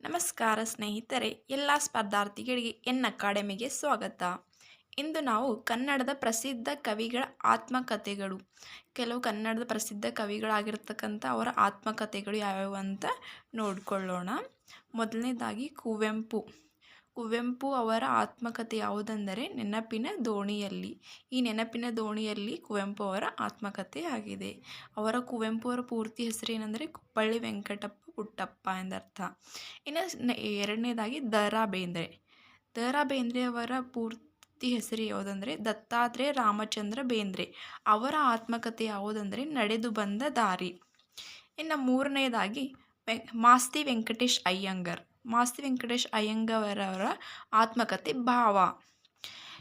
ನಮಸ್ಕಾರ ಸ್ನೇಹಿತರೆ, ಎಲ್ಲ ಸ್ಪರ್ಧಾರ್ಥಿಗಳಿಗೆ ಎನ್ ಅಕಾಡೆಮಿಗೆ ಸ್ವಾಗತ. ಇಂದು ನಾವು ಕನ್ನಡದ ಪ್ರಸಿದ್ಧ ಕವಿಗಳ ಆತ್ಮಕಥೆಗಳು. ಕೆಲವು ಕನ್ನಡದ ಪ್ರಸಿದ್ಧ ಕವಿಗಳಾಗಿರ್ತಕ್ಕಂಥ ಅವರ ಆತ್ಮಕಥೆಗಳು ಯಾವ್ಯಾವು ಅಂತ ನೋಡಿಕೊಳ್ಳೋಣ. ಮೊದಲನೇದಾಗಿ ಕುವೆಂಪು. ಕುವೆಂಪು ಅವರ ಆತ್ಮಕಥೆ ಯಾವುದೆಂದರೆ ನೆನಪಿನ ದೋಣಿಯಲ್ಲಿ. ಈ ನೆನಪಿನ ದೋಣಿಯಲ್ಲಿ ಕುವೆಂಪು ಅವರ ಆತ್ಮಕಥೆ ಆಗಿದೆ. ಅವರ ಕುವೆಂಪು ಅವರ ಪೂರ್ತಿ ಹೆಸರು ಏನಂದರೆ ಕುಪ್ಪಳ್ಳಿ ವೆಂಕಟಪ್ಪ ಪುಟ್ಟಪ್ಪ ಎಂದರ್ಥ. ಇನ್ನು ಎರಡನೇದಾಗಿ ದ ರಾ ಬೇಂದ್ರೆ ದ ರಾ ಬೇಂದ್ರೆ ಅವರ ಪೂರ್ತಿ ಹೆಸರು ಯಾವುದಂದರೆ ದತ್ತಾತ್ರೇಯ ರಾಮಚಂದ್ರ ಬೇಂದ್ರೆ. ಅವರ ಆತ್ಮಕಥೆ ಯಾವುದಂದರೆ ನಡೆದು ಬಂದ ದಾರಿ. ಇನ್ನು ಮೂರನೇದಾಗಿ ವೆ ಮಾಸ್ತಿ ವೆಂಕಟೇಶ್ ಅಯ್ಯಂಗರ್. ಮಾಸ್ತಿ ವೆಂಕಟೇಶ್ ಅಯ್ಯಂಗವರವರ ಆತ್ಮಕತೆ ಭಾವ.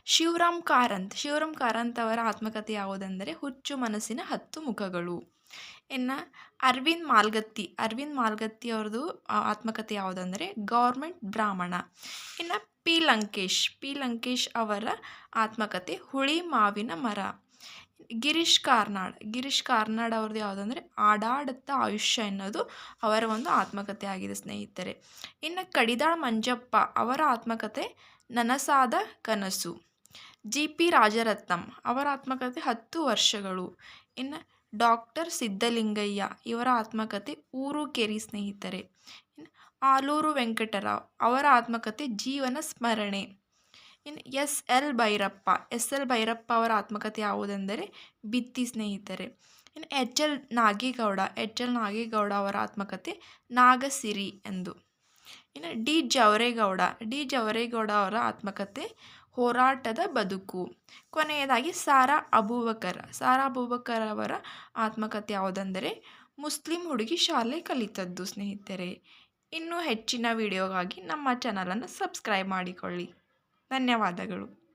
ಶಿವರಾಮ್ ಕಾರಂತ್ ಶಿವರಾಮ್ ಕಾರಂತ್ ಅವರ ಆತ್ಮಕಥೆ ಯಾವುದೆಂದರೆ ಹುಚ್ಚು ಮನಸ್ಸಿನ ಹತ್ತು ಮುಖಗಳು. ಇನ್ನು ಅರವಿಂದ್ ಮಾಲ್ಗತ್ತಿ ಅರವಿಂದ್ ಮಾಲ್ಗತ್ತಿ ಅವ್ರದ್ದು ಆತ್ಮಕಥೆ ಯಾವುದಂದರೆ ಗೌರ್ಮೆಂಟ್ ಬ್ರಾಹ್ಮಣ. ಇನ್ನು ಪಿ ಲಂಕೇಶ್ ಪಿ ಲಂಕೇಶ್ ಅವರ ಆತ್ಮಕಥೆ ಹುಳಿ ಮಾವಿನ ಮರ. ಗಿರೀಶ್ ಕಾರ್ನಾಡ್ ಗಿರೀಶ್ ಕಾರ್ನಾಡ್ ಅವ್ರದ್ದು ಯಾವುದಂದ್ರೆ ಆಡಾಡುತ್ತ ಆಯುಷ್ಯ ಎನ್ನೋದು ಅವರ ಒಂದು ಆತ್ಮಕಥೆ ಆಗಿದೆ ಸ್ನೇಹಿತರೆ. ಇನ್ನು ಕಡಿದಾಳ್ ಮಂಜಪ್ಪ ಅವರ ಆತ್ಮಕಥೆ ನನಸಾದ ಕನಸು. ಜಿ ಪಿ ರಾಜರತ್ನಂ ಅವರ ಆತ್ಮಕಥೆ ಹತ್ತು ವರ್ಷಗಳು. ಇನ್ನು ಡಾಕ್ಟರ್ ಸಿದ್ಧಲಿಂಗಯ್ಯ ಇವರ ಆತ್ಮಕಥೆ ಊರು ಕೆರಿ ಸ್ನೇಹಿತರೆ ಆಲೂರು ವೆಂಕಟರಾವ್ ಅವರ ಆತ್ಮಕಥೆ ಜೀವನ ಸ್ಮರಣೆ. ಇನ್ನು S L Bhyrappa, S L Bhyrappa ಅವರ ಆತ್ಮಕಥೆ ಯಾವುದೆಂದರೆ ಬಿತ್ತಿ ಸ್ನೇಹಿತರೆ. ಇನ್ನು H L Nagegowda, H L Nagegowda ಅವರ ಆತ್ಮಕಥೆ ನಾಗಸಿರಿ ಎಂದು. ಇನ್ನು ಡಿ ಜವರೇಗೌಡ ಡಿ ಜವರೇಗೌಡ ಅವರ ಆತ್ಮಕಥೆ ಹೋರಾಟದ ಬದುಕು. ಕೊನೆಯದಾಗಿ ಸಾರಾ ಅಬೂಬಕರ್ ಸಾರಾ ಅಬೂಬಕರ್ ಅವರ ಆತ್ಮಕಥೆ ಯಾವುದೆಂದರೆ, ಮುಸ್ಲಿಂ ಹುಡುಗಿ ಶಾಲೆ ಕಲಿತದ್ದು ಸ್ನೇಹಿತರೆ. ಇನ್ನೂ ಹೆಚ್ಚಿನ ವಿಡಿಯೋಗಾಗಿ ನಮ್ಮ ಚಾನಲನ್ನು ಸಬ್ಸ್ಕ್ರೈಬ್ ಮಾಡಿಕೊಳ್ಳಿ. ಧನ್ಯವಾದಗಳು.